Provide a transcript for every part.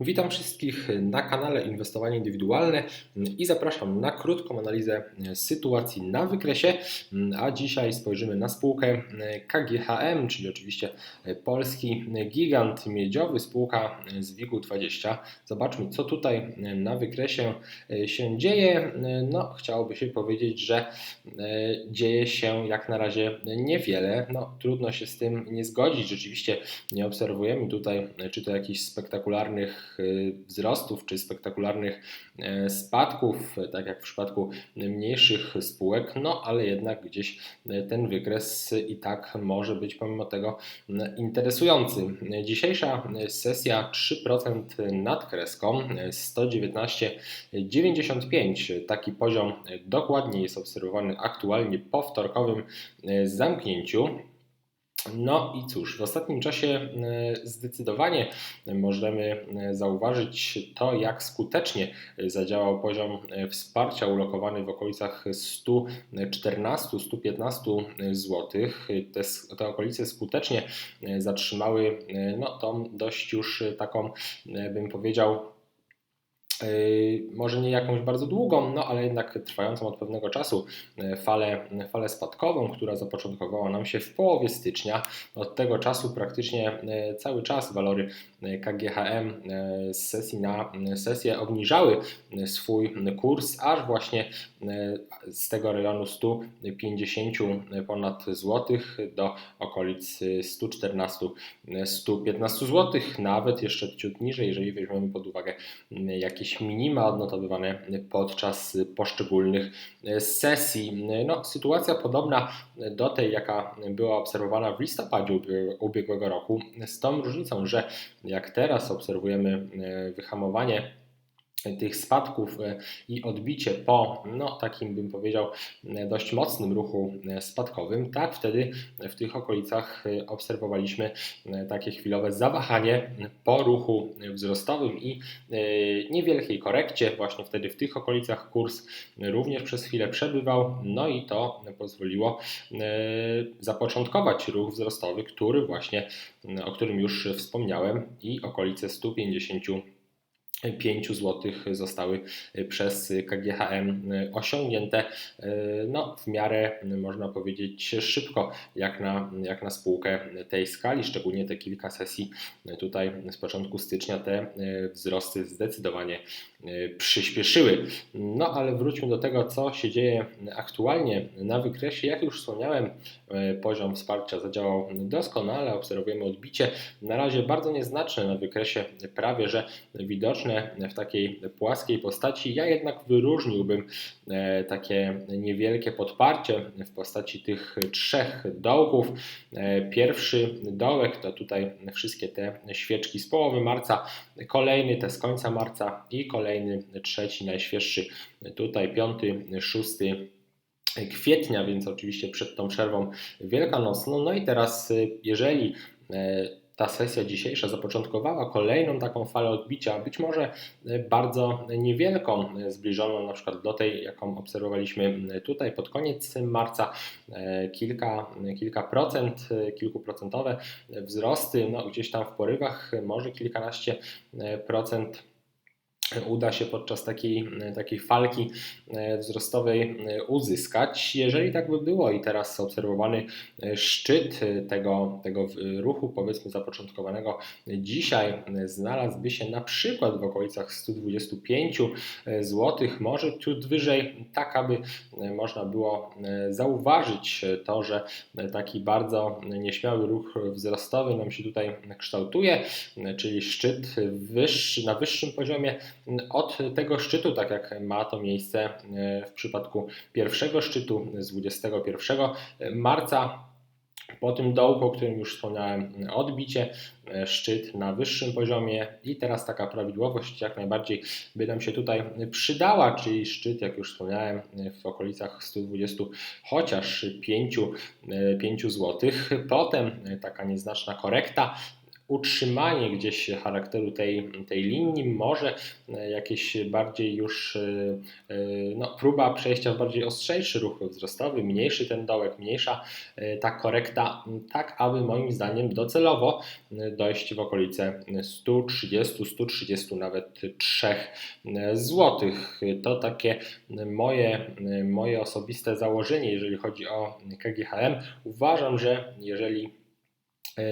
Witam wszystkich na kanale Inwestowanie Indywidualne i zapraszam na krótką analizę sytuacji na wykresie. A dzisiaj spojrzymy na spółkę KGHM, czyli oczywiście polski gigant miedziowy, spółka z WIG-20. Zobaczmy, co tutaj na wykresie się dzieje. No, chciałoby się powiedzieć, że dzieje się jak na razie niewiele. No, trudno się z tym nie zgodzić. Rzeczywiście nie obserwujemy tutaj czy to jakichś spektakularnych Y, wzrostów czy spektakularnych e, spadków, tak jak w przypadku mniejszych spółek, no ale jednak gdzieś e, ten wykres i tak może być pomimo tego interesujący. Dzisiejsza sesja 3% nad kreską 119,95. Taki poziom dokładnie jest obserwowany aktualnie po wtorkowym e, zamknięciu. No i cóż, w ostatnim czasie e, zdecydowanie możemy e, zauważyć to, jak skutecznie zadziałał poziom e, wsparcia ulokowany w okolicach 114-115 zł. Te, te okolice skutecznie zatrzymały no, tą dość już taką, bym powiedział, może nie jakąś bardzo długą, no ale jednak trwającą od pewnego czasu yy, falę, falę spadkową, która zapoczątkowała nam się w połowie stycznia. Od tego czasu praktycznie yy, cały czas walory KGHM z sesji na sesję obniżały swój kurs, aż właśnie z tego rejonu 150 ponad złotych do okolic 114-115 złotych, nawet jeszcze ciut niżej, jeżeli weźmiemy pod uwagę jakieś jakieś minima odnotowywane podczas poszczególnych sesji. No, sytuacja podobna do tej, jaka była obserwowana w listopadzie ubiegłego roku, z tą różnicą, że jak teraz obserwujemy wyhamowanie tych spadków e, i odbicie po no, takim bym powiedział e, dość mocnym ruchu e, spadkowym, tak wtedy w tych okolicach obserwowaliśmy takie chwilowe zawahanie po ruchu wzrostowym i niewielkiej korekcie. Właśnie wtedy w tych okolicach kurs również przez chwilę przebywał, no i to pozwoliło zapoczątkować ruch wzrostowy, który właśnie, o którym już wspomniałem i okolice 150 5 zł zostały przez KGHM osiągnięte no, w miarę, można powiedzieć, szybko, jak na, jak na spółkę tej skali, szczególnie te kilka sesji tutaj z początku stycznia te wzrosty zdecydowanie przyspieszyły. No ale wróćmy do tego, co się dzieje aktualnie na wykresie. Jak już wspomniałem, poziom wsparcia zadziałał doskonale, obserwujemy odbicie, na razie bardzo nieznaczne na wykresie, prawie że widoczne w takiej płaskiej postaci. Ja jednak wyróżniłbym e, takie niewielkie podparcie w postaci tych trzech dołków. E, pierwszy dołek to tutaj wszystkie te świeczki z połowy marca, kolejny te z końca marca i kolejny trzeci, najświeższy tutaj piąty, szósty kwietnia, więc oczywiście przed tą przerwą wielkanocną. No i teraz, jeżeli e, ta sesja dzisiejsza zapoczątkowała kolejną taką falę odbicia, być może e, bardzo niewielką, e, zbliżoną na przykład do tej, jaką obserwowaliśmy tutaj pod koniec marca, e, kilka, kilka procent, kilkuprocentowe wzrosty, no gdzieś tam w porywach, może kilkanaście procent uda się podczas takiej, takiej falki e, wzrostowej e, uzyskać. Jeżeli tak by było i teraz obserwowany e, szczyt tego, tego ruchu, powiedzmy zapoczątkowanego dzisiaj, znalazłby się na przykład w okolicach 125 zł, może ciut wyżej, tak aby można było zauważyć to, że taki bardzo nieśmiały ruch wzrostowy nam się tutaj kształtuje, czyli szczyt wyższy, na wyższym poziomie od tego szczytu, tak jak ma to miejsce e, w przypadku pierwszego szczytu z 21 marca. Po tym dołku, o którym już wspomniałem, odbicie, e, szczyt na wyższym poziomie i teraz taka prawidłowość jak najbardziej by nam się tutaj przydała, czyli szczyt, jak już wspomniałem, w okolicach 120 chociaż 5, 5 zł. Potem taka nieznaczna korekta utrzymanie gdzieś charakteru tej, tej linii, może jakieś bardziej już no, próba przejścia w bardziej ostrzejszy ruch wzrostowy, mniejszy ten dołek, mniejsza ta korekta, tak aby moim zdaniem docelowo dojść w okolice 130, 130 nawet 3 złotych. To takie moje, moje osobiste założenie, jeżeli chodzi o KGHM. Uważam, że jeżeli E,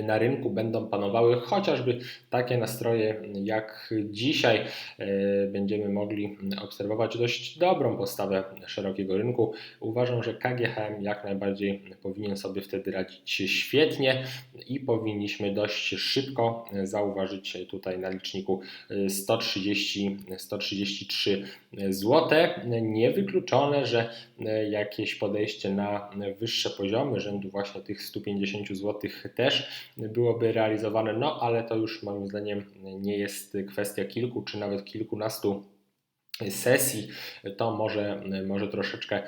na rynku będą panowały chociażby takie nastroje jak dzisiaj. E, będziemy mogli obserwować dość dobrą postawę szerokiego rynku. Uważam, że KGHM jak najbardziej powinien sobie wtedy radzić świetnie i powinniśmy dość szybko zauważyć tutaj na liczniku 130-133 zł. Niewykluczone, że jakieś podejście na wyższe poziomy rzędu właśnie tych 150 zł też byłoby realizowane, no ale to już moim zdaniem nie jest kwestia kilku czy nawet kilkunastu sesji, to może, może troszeczkę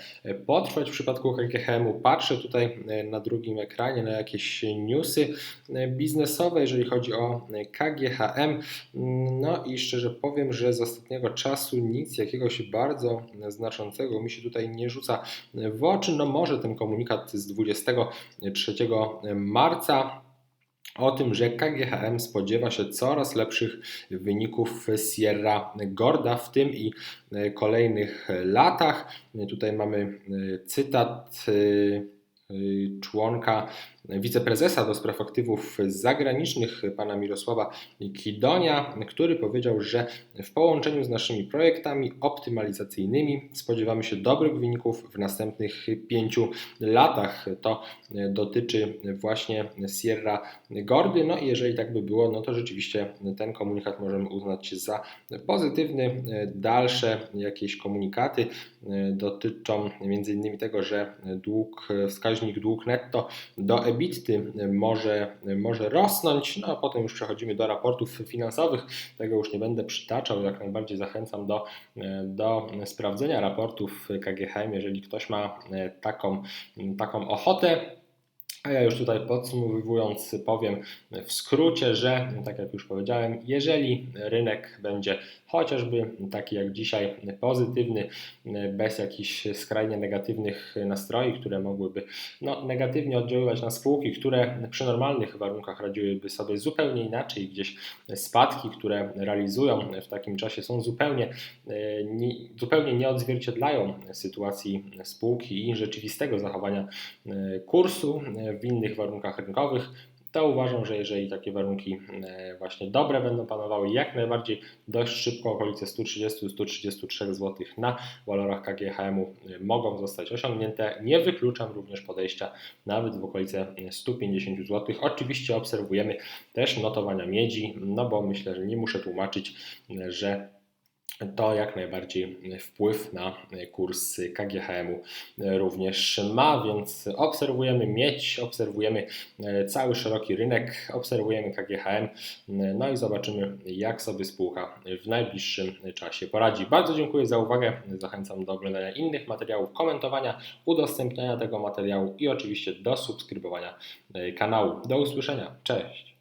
potrwać w przypadku KGHM-u. Patrzę tutaj na drugim ekranie na jakieś newsy biznesowe, jeżeli chodzi o KGHM. No i szczerze powiem, że z ostatniego czasu nic jakiegoś bardzo znaczącego mi się tutaj nie rzuca w oczy. No może ten komunikat z 23 marca o tym, że KGHM spodziewa się coraz lepszych wyników Sierra Gorda w tym i e, kolejnych latach. Tutaj mamy e, cytat e, członka wiceprezesa do spraw aktywów zagranicznych, pana Mirosława Kidonia, który powiedział, że w połączeniu z naszymi projektami optymalizacyjnymi spodziewamy się dobrych wyników w następnych pięciu latach. To dotyczy właśnie Sierra Gordy. No i jeżeli tak by było, no to rzeczywiście ten komunikat możemy uznać za pozytywny. Dalsze jakieś komunikaty dotyczą m.in. tego, że dług, wskaźnik dług netto do EBITDA może, może rosnąć, no a potem już przechodzimy do raportów finansowych, tego już nie będę przytaczał, jak najbardziej zachęcam do, do sprawdzenia raportów KGHM, jeżeli ktoś ma taką, taką ochotę. A ja już tutaj podsumowując powiem w skrócie, że tak jak już powiedziałem, jeżeli rynek będzie chociażby taki jak dzisiaj pozytywny, bez jakichś skrajnie negatywnych nastroi, które mogłyby no, negatywnie oddziaływać na spółki, które przy normalnych warunkach radziłyby sobie zupełnie inaczej, gdzieś spadki, które realizują w takim czasie są zupełnie, nie, zupełnie nie odzwierciedlają sytuacji spółki i rzeczywistego zachowania kursu w innych warunkach rynkowych, to uważam, że jeżeli takie warunki e, właśnie dobre będą panowały, jak najbardziej dość szybko okolice 130-133 zł na walorach KGHM-u e, mogą zostać osiągnięte. Nie wykluczam również podejścia nawet w okolice 150 zł. Oczywiście obserwujemy też notowania miedzi, no bo myślę, że nie muszę tłumaczyć, e, że to jak najbardziej wpływ na kurs KGHM-u również ma, więc obserwujemy miedź, obserwujemy cały szeroki rynek, obserwujemy KGHM, no i zobaczymy jak sobie spółka w najbliższym czasie poradzi. Bardzo dziękuję za uwagę, zachęcam do oglądania innych materiałów, komentowania, udostępniania tego materiału i oczywiście do subskrybowania kanału. Do usłyszenia, cześć!